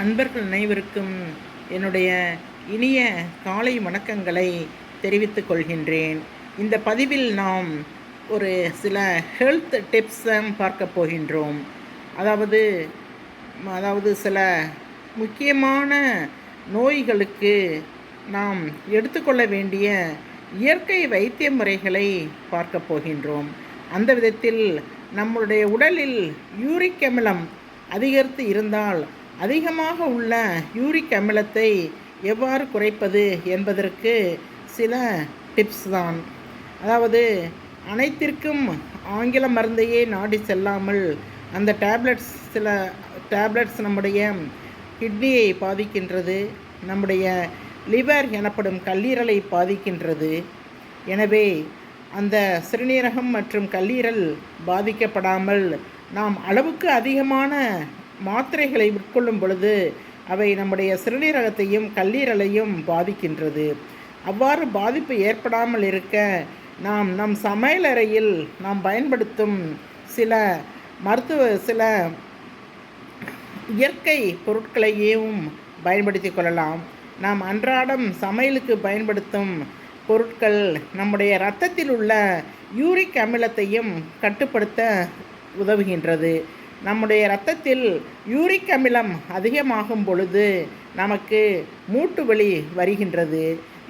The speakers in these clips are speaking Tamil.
அன்பர்கள் அனைவருக்கும் என்னுடைய இனிய காலை வணக்கங்களை தெரிவித்துக் கொள்கின்றேன். இந்த பதிவில் நாம் ஒரு சில ஹெல்த் டிப்ஸை பார்க்க போகின்றோம். அதாவது அதாவது சில முக்கியமான நோய்களுக்கு நாம் எடுத்துக்கொள்ள வேண்டிய இயற்கை வைத்திய முறைகளை பார்க்க போகின்றோம். அந்த விதத்தில் நம்முடைய உடலில் யூரிக் அமிலம் அதிகரித்து இருந்தால் அதிகமாக உள்ள யூரிக் அமிலத்தை எவ்வாறு குறைப்பது என்பதற்கு சில டிப்ஸ் தான். அதாவது அனைத்திற்கும் ஆங்கில மருந்தையே நாடி செல்லாமல் அந்த டேப்லெட்ஸ் சில டேப்லெட்ஸ் நம்முடைய கிட்னியை பாதிக்கின்றது நம்முடைய லிவர் எனப்படும் கல்லீரலை பாதிக்கின்றது. எனவே அந்த சிறுநீரகம் மற்றும் கல்லீரல் பாதிக்கப்படாமல் நாம் அளவுக்கு அதிகமான மாத்திரைகளை உட்கொள்ளும் பொழுது அவை நம்முடைய சிறுநீரகத்தையும் கல்லீரலையும் பாதிக்கின்றது. அவ்வாறு பாதிப்பு ஏற்படாமல் இருக்க நாம் நம் சமையலறையில் நாம் பயன்படுத்தும் சில மருத்துவ சில இயற்கை பொருட்களையும் பயன்படுத்தி கொள்ளலாம். நாம் அன்றாடம் சமையலுக்கு பயன்படுத்தும் பொருட்கள் நம்முடைய இரத்தத்தில் உள்ள யூரிக் அமிலத்தையும் கட்டுப்படுத்த உதவுகின்றது. நம்முடைய இரத்தத்தில் யூரிக் அமிலம் அதிகமாகும் பொழுது நமக்கு மூட்டு வலி வருகின்றது.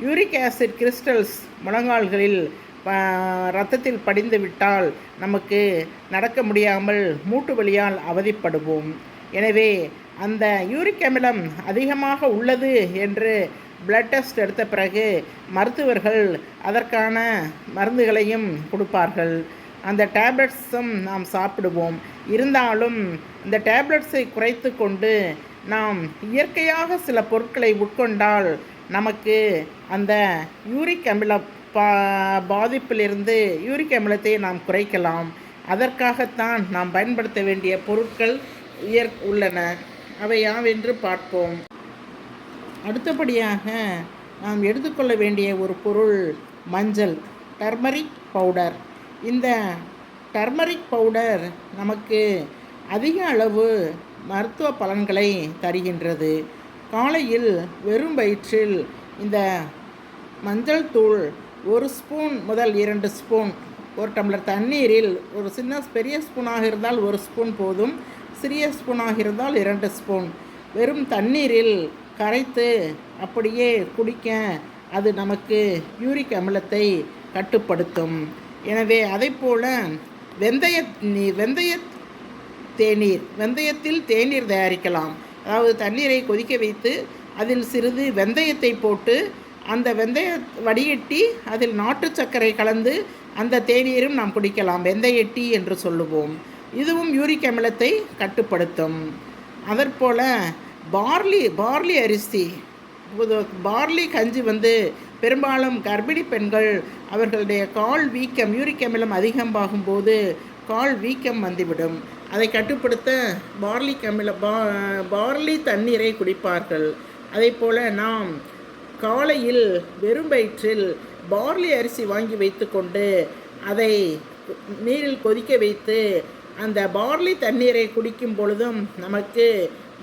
யூரிக் ஆசிட் கிறிஸ்டல்ஸ் முழங்கால்களில் இரத்தத்தில் படிந்து விட்டால் நமக்கு நடக்க முடியாமல் மூட்டு வலியால் அவதிப்படுவோம். எனவே அந்த யூரிக் அமிலம் அதிகமாக உள்ளது என்று பிளட் டெஸ்ட் எடுத்த பிறகு மருத்துவர்கள் அதற்கான மருந்துகளையும் கொடுப்பார்கள். அந்த டேப்லெட்ஸும் நாம் சாப்பிடுவோம். இருந்தாலும் இந்த டேப்லெட்ஸை குறைத்து கொண்டு நாம் இயற்கையாக சில பொருட்களை உட்கொண்டால் நமக்கு அந்த யூரிக் அமில பா பாதிப்பிலிருந்து யூரிக் அமிலத்தை நாம் குறைக்கலாம். அதற்காகத்தான் நாம் பயன்படுத்த வேண்டிய பொருட்கள் இயற் உள்ளன. அவை யாவென்று பார்ப்போம். அடுத்தபடியாக நாம் எடுத்துக்கொள்ள வேண்டிய ஒரு பொருள் மஞ்சள் டர்மரிக் பவுடர். இந்த டர்மரிக் பவுடர் நமக்கு அதிக அளவு மருத்துவ பலன்களை தருகின்றது. காலையில் வெறும் வயிற்றில் இந்த மஞ்சள் தூள் ஒரு ஸ்பூன் முதல் இரண்டு ஸ்பூன் ஒரு டம்ளர் தண்ணீரில் ஒரு சின்ன பெரிய ஸ்பூனாக இருந்தால் ஒரு ஸ்பூன் போதும் சிறிய ஸ்பூனாக இருந்தால் இரண்டு ஸ்பூன். வெறும் தண்ணீரில் கரைத்து அப்படியே குடிக்க அது நமக்கு யூரிக் அமிலத்தை கட்டுப்படுத்தும். எனவே அதை போல் வெந்தய வெந்தய தேநீர் வெந்தயத்தில் தேநீர் தயாரிக்கலாம். அதாவது தண்ணீரை கொதிக்க வைத்து அதில் சிறிது வெந்தயத்தை போட்டு அந்த வெந்தய வடிகட்டி அதில் நாட்டு சர்க்கரை கலந்து அந்த தேநீரும் நாம் குடிக்கலாம். வெந்தய டீ என்று சொல்லுவோம். இதுவும் யூரிக் அமிலத்தை கட்டுப்படுத்தும். அதற்போல் பார்லி பார்லி அரிசி பார்லி கஞ்சி வந்து பெரும்பாலும் கர்ப்பிணி பெண்கள் அவர்களுடைய கால் வீக்கம் யூரிக் அமிலம் அதிகமாகும் போது கால் வீக்கம் வந்துவிடும். அதை கட்டுப்படுத்த பார்லி கமில பா பார்லி தண்ணீரை குடிப்பார்கள். அதே போல் நாம் காலையில் வெறும் வயிற்றில் பார்லி அரிசி வாங்கி வைத்துக்கொண்டு அதை நீரில் கொதிக்க வைத்து அந்த பார்லி தண்ணீரை குடிக்கும் பொழுதும் நமக்கு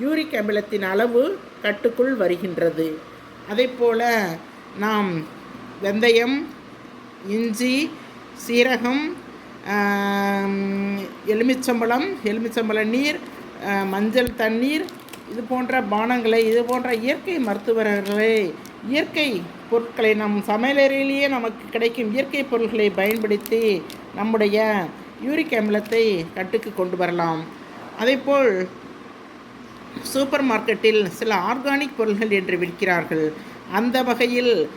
யூரிக் அமிலத்தின் அளவு கட்டுக்குள் வருகின்றது. அதே போல் நாம் வெந்தயம் இஞ்சி சீரகம் எலுமிச்சம்பழம் எலுமிச்சம்பழ நீர் மஞ்சள் தண்ணீர் இது போன்ற பானங்களை இது போன்ற இயற்கை மருத்துவர்களை இயற்கை பொருட்களை நம் சமையலறையிலேயே நமக்கு கிடைக்கும் இயற்கை பொருட்களை பயன்படுத்தி நம்முடைய யூரிக் அமிலத்தை கட்டுக்கு கொண்டு வரலாம். அதேபோல் சூப்பர் மார்க்கெட்டில் சில ஆர்கானிக் பொருள்கள் என்று விற்கிறார்கள். அந்த வகையில்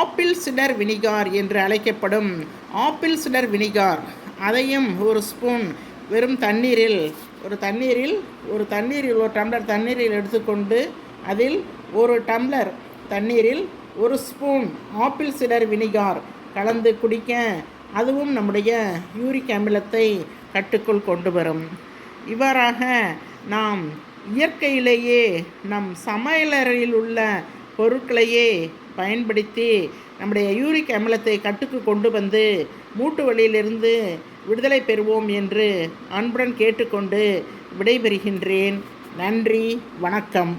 ஆப்பிள் சிடர் வினிகார் என்று அழைக்கப்படும் ஆப்பிள் சிடர் வினிகார். அதையும் ஒரு ஸ்பூன் வெறும் தண்ணீரில் ஒரு தண்ணீரில் ஒரு தண்ணீரில் ஒரு டம்ளர் தண்ணீரில் எடுத்துக்கொண்டு அதில் ஒரு டம்ளர் தண்ணீரில் ஒரு ஸ்பூன் ஆப்பிள் சிடர் வினிகார் கலந்து குடிக்க அதுவும் நம்முடைய யூரிக் அமிலத்தை கட்டுக்குள் கொண்டு வரும். இவ்வாறாக நாம் இயற்கையிலேயே நம் சமையலறையில் உள்ள பொருட்களையே பயன்படுத்தி நம்முடைய யூரிக் அமிலத்தை கட்டுக்கு கொண்டு வந்து மூட்டு வழியிலிருந்து விடுதலை பெறுவோம் என்று அன்புடன் கேட்டுக்கொண்டு விடைபெறுகின்றேன். நன்றி வணக்கம்.